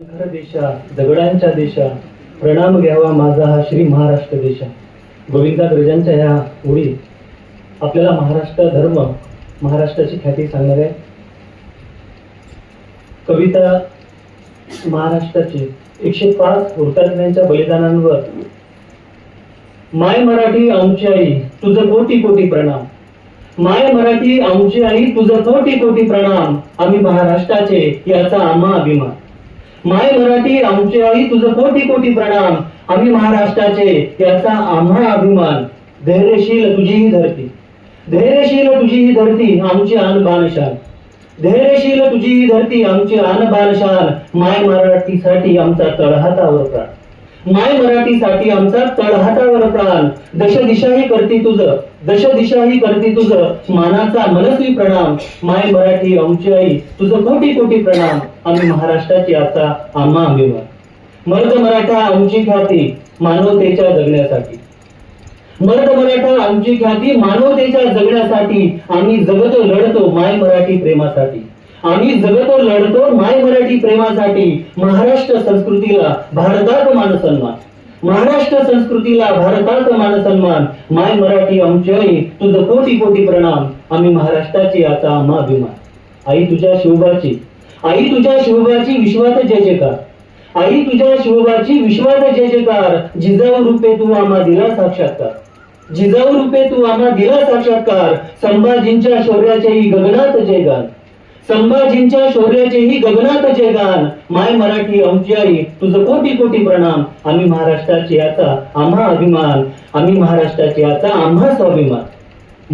शंकर देशा दगडांच्या देशा प्रणाम घ्यावा माझा हा श्री महाराष्ट्र देशा. गोविंदाग्रजांच्या ह्या ओळी आपल्याला महाराष्ट्र धर्म महाराष्ट्राची ख्याती सांगणार आहे. कविता महाराष्ट्राची एकशे पाच हुतात्म्यांच्या बलिदानांवर. माय मराठी आमची आई तुझं कोटी कोटी प्रणाम. माय मराठी आमची आई तुझं कोटी कोटी प्रणाम. आम्ही महाराष्ट्राचे याचा आम्हा अभिमान. माय मराठी आमची आई तुझं कोटी कोटी प्रणाम. आम्ही महाराष्ट्राचे याचा आम्हा अभिमान. धैर्यशील तुझी ही धरती. धैर्यशील तुझी ही धरती आमची आन बालशाल. धैर्यशील तुझी ही धरती आमची आन बालशाल. माय मराठीसाठी आमचा तळहातावर प्राण. माय मराठीसाठी आमचा तळहातावर प्राण. दश दिशाही करती तुझं. दश दिशाही करती तुझं. मानाचा मनस्वी प्रणाम. माय मराठी आमची आई तुझं कोटी कोटी प्रणाम. आम्ही महाराष्ट्राची आता आम्हा अभिमान मर्द मराठा आमची ख्याती मानवतेच्या जगण्यासाठी. मर्द मराठा आमची ख्याती मानवतेच्या जगण्यासाठी. आम्ही जगतो लढतो माय मराठी प्रेमासाठी. आम्ही जगतो लढतो माय मराठी प्रेमासाठी महाराष्ट्र संस्कृतीला भारतात मान सन्मान. महाराष्ट्र संस्कृतीला भारतात मान सन्मान. माय मराठी आमची तुझं कोटी कोटी प्रणाम. आम्ही महाराष्ट्राची आता आम्हा अभिमान. आई तुझ्या शिवबाची आई तुझ्या शिवबाची विश्वात जय जयकार आई तुझ्या शिवबाची विश्वात जय जयकार जिजाऊ रूपे तू आम्हा दिला साक्षात्कार. जिजाऊ रूपे तू आम्हा दिला साक्षात्कार. संभाजींच्या शौर्याच्याही गगनात जयगान. संभाजींच्या शौर्याचेही गगनात जयगान माय मराठी आमची आई तुझं कोटी कोटी प्रणाम. आम्ही महाराष्ट्राचे याचा आम्हा अभिमान आम्ही महाराष्ट्राचे याचा आम्हा स्वाभिमान.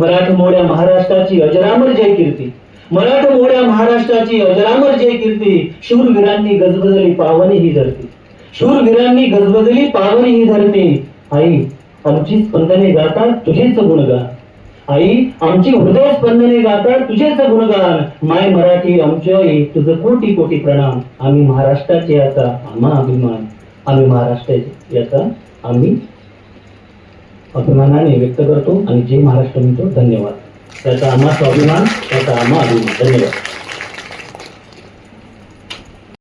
मराठमोड्या महाराष्ट्राची अजरामर जय कीर्ती. मराठमोड्या महाराष्ट्राची अजरामर जय कीर्ती. शूरवीरांनी गजबजली पावनी ही धरती. शूरवीरांनी गजबजली पावनी ही धरती. आई आमची स्पंदने गातात तुझेच गुणगान. आई आमची हृदय स्पंदने गातात तुझेच गुणगान. माय मराठी आमच्या आई तुझं कोटी कोटी प्रणाम. आम्ही महाराष्ट्राचे याचा आम्हा अभिमान. आम्ही महाराष्ट्राचे याचा आम्ही अभिमानाने व्यक्त करतो आणि जे महाराष्ट्र म्हणतो धन्यवाद. त्याचा आम्हा स्वाभिमान त्याचा आम्हा अभिमान. धन्यवाद.